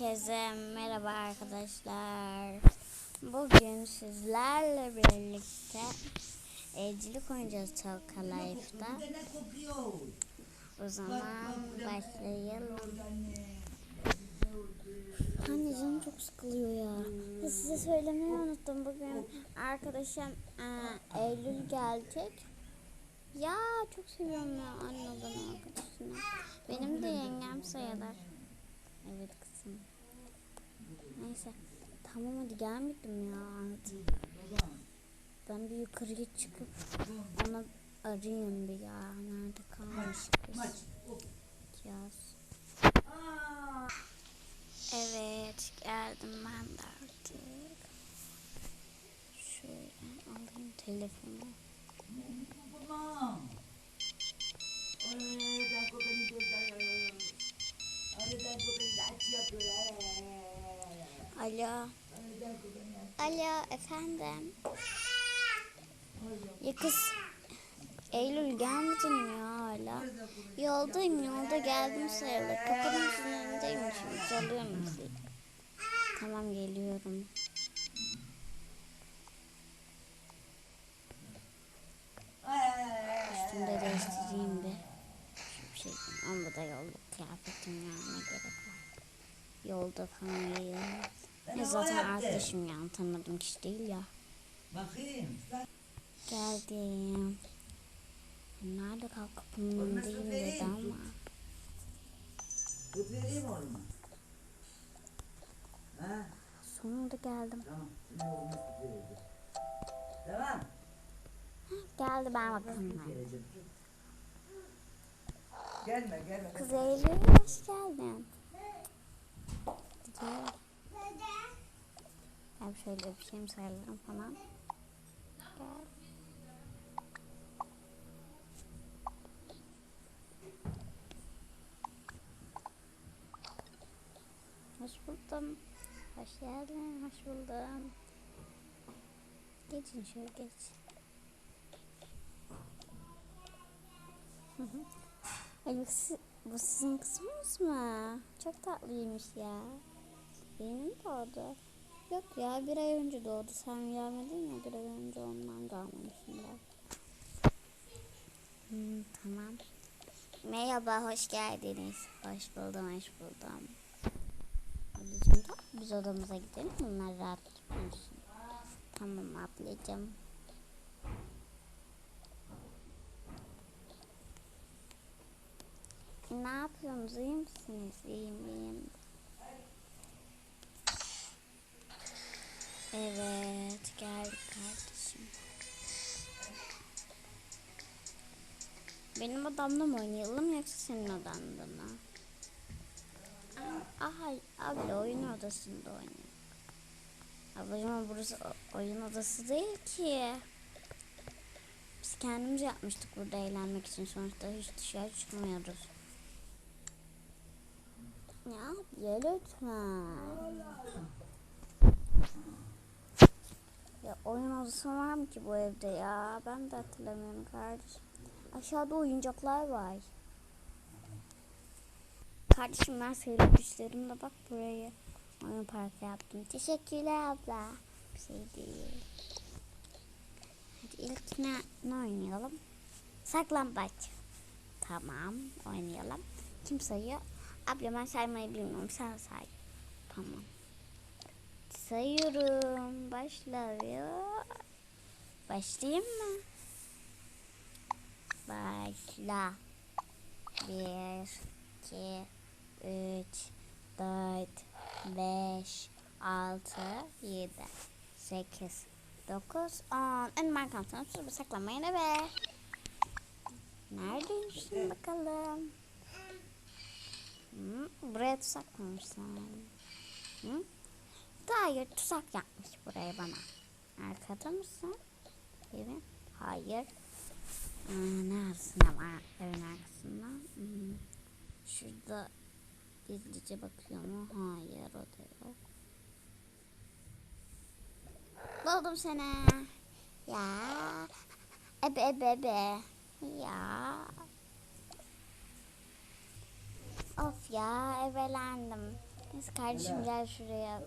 Herkese merhaba arkadaşlar. Bugün sizlerle birlikte evcilik oynayacağız Çalka Life'da. O zaman başlayalım. Anne canım çok sıkılıyor ya. ya. Size söylemeyi unuttum. Bugün arkadaşım e, Eylül gelecek. Ya çok seviyorum ya anne ben arkadaşını. Benim de yengem sayılır. Evet kızım. Neyse. Tamam hadi gelmedim ya hadi. Ben bir yukarıya çıkıp onu arayayım bir ya. Nerede kalmış kız? Evet geldim ben de artık. Şöyle alayım telefonu. Alo. Alo efendim. Ya kız Eylül gelmedin ya hala? Yoldayım yolda geldim sayılır. Kapının önündeyim şimdi çalıyorum sizi. Tamam geliyorum. Üstümde değiştireyim bir. Şu şey, ama da yolda kıyafetim ya ne gerek var. Yolda falan yayılmaz. Ya zaten arkadaşım ya tanımadığım kişi değil ya. Bakayım. Geldim. Nerede kal kapının önündeyim dedi ama. Tut vereyim oğluma. Ha? Sonunda geldim. Tamam. Geldi ben bakalım. Gelme gelme. Kız Eylül hoş geldin. Gel. Gel şöyle öpeyim sayılırım falan. Gel. Hoş buldum. Hoş geldin. Hoş buldum. Geçin şöyle geç. Ay bu, si- bu sizin kızınız mı? Çok tatlıymış ya. Yeni mi doğdu? Yok ya bir ay önce doğdu. Sen gelmedin ya bir ay önce ondan gelmemişim Hmm, tamam. Merhaba hoş geldiniz. Hoş buldum hoş buldum. Ablacığım da biz odamıza gidelim. Bunlar rahat tutmasın. Tamam ablacığım. Ne yapıyorsunuz? İyi misiniz? İyiyim, iyiyim. Evet, geldik kardeşim. Benim odamda mı oynayalım yoksa senin odanda mı? Aha, abla oyun odasında oynayalım. Ablacığım burası oyun odası değil ki. Biz kendimiz yapmıştık burada eğlenmek için. Sonuçta hiç dışarı çıkmıyoruz. Ya abla lütfen. Ya oyun odası var mı ki bu evde ya? Ben de hatırlamıyorum kardeşim. Aşağıda oyuncaklar var. Kardeşim ben seyirci güçlerimle bak burayı. Oyun parkı yaptım. Teşekkürler abla. Bir şey değil. Hadi ilk ne, ne oynayalım? Saklambaç. Tamam oynayalım. Kim sayıyor? Abla ben saymayı bilmiyorum. Sen say. Tamam. Sayıyorum. Başlıyor. Başlayayım mı? Başla. Bir, iki, üç, dört, beş, altı, yedi, sekiz, dokuz, on. En markam sana bir saklamayın eve. Neredeymişsin bakalım? Hı, buraya tuzak koymuşsun. Hı? Hayır tuzak yapmış buraya bana. Arkada mısın? Evet. Hayır. Aa, neredesin ama evin arkasında? Hmm. Şurada gizlice bakıyor mu? Hayır o da yok. Buldum seni. Ya. Ebe ebe ebe. Ya. Of ya evelendim. Neyse kardeşim gel şuraya.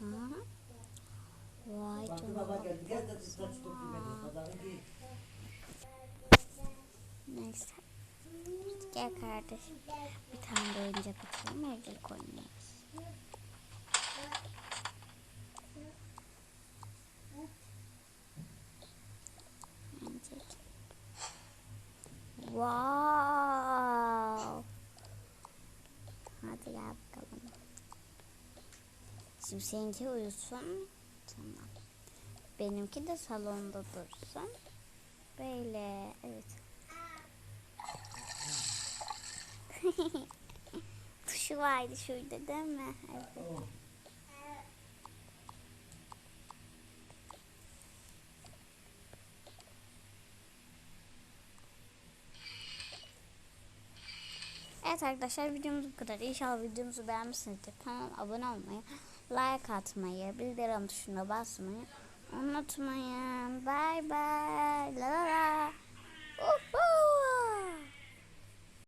Ha? Vay canına. Neyse. Gel kardeşim. Bir tane de oyuncak açalım. Evlilik oynayalım. Wow. Hadi gel bakalım. Şimdi seninki uyusun. Tamam. Benimki de salonda dursun. Böyle. Evet. Tuşu vardı şurada değil mi? Evet. Evet arkadaşlar videomuz bu kadar. İnşallah videomuzu beğenmişsinizdir. Kanalıma abone olmayı, like atmayı, bildirim tuşuna basmayı unutmayın. Bye bye. La la la. Uhu.